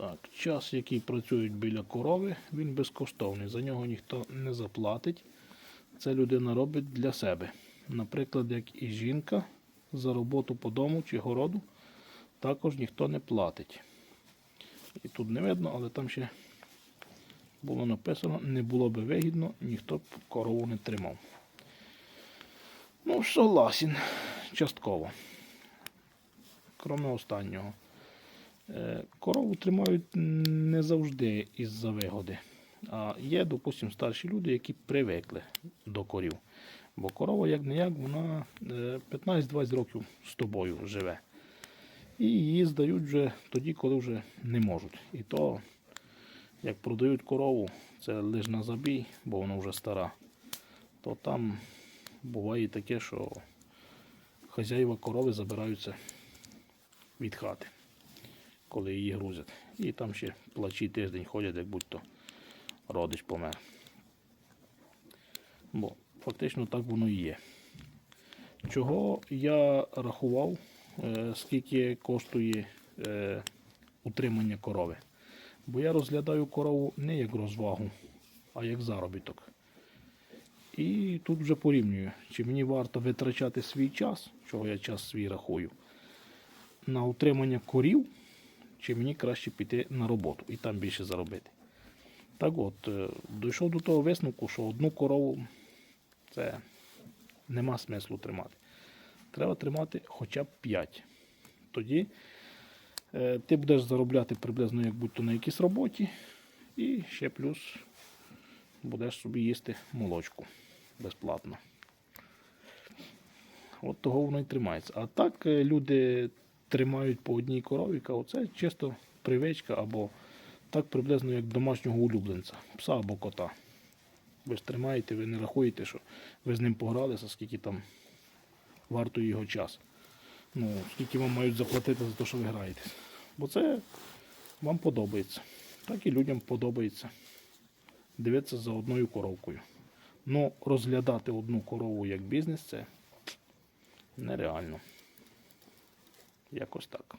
Так, час, який працюють біля корови, він безкоштовний. За нього ніхто не заплатить. Це людина робить для себе. Наприклад, як і жінка за роботу по дому чи городу, також ніхто не платить. І тут не видно, але там ще було написано, не було би вигідно, ніхто б корову не тримав. Ну, согласен, частково. Кроме останнього. Е, Корову тримають не завжди із-за вигоди. А є, допустимо, старші люди, які привикли до корів. Бо корова, як не як, вона е, 15-20 років з тобою живе. І її здають вже тоді, коли вже не можуть. І то, як продають корову, це лише на забій, бо вона вже стара, то там буває таке, що хазяїва корови забираються від хати коли її грузять. І там ще плачі тиждень ходять, як будь-то родич помер. Бо фактично так воно і є. Чого я рахував, е, скільки коштує е, утримання корови? Бо я розглядаю корову не як розвагу, а як заробіток. І тут вже порівнюю, чи мені варто витрачати свій час, чого я час свій рахую, на утримання корів, чи мені краще піти на роботу і там більше заробити. Так от, е, дійшов до того висновку, що одну корову це нема смислу тримати. Треба тримати хоча б 5. Тоді е, ти будеш заробляти приблизно як будь-то на якійсь роботі, і ще плюс будеш собі їсти молочку безплатно. От того воно і тримається. А так е, люди тримають по одній корові, кажуть, це чисто привичка або так приблизно як домашнього улюбленця, пса або кота. Ви ж тримаєте, ви не рахуєте, що ви з ним погралися, скільки там варто його час. Ну, скільки вам мають заплатити за те, що ви граєтесь. Бо це вам подобається. Так і людям подобається дивитися за одною коровкою. Ну, розглядати одну корову як бізнес це нереально. Якось так.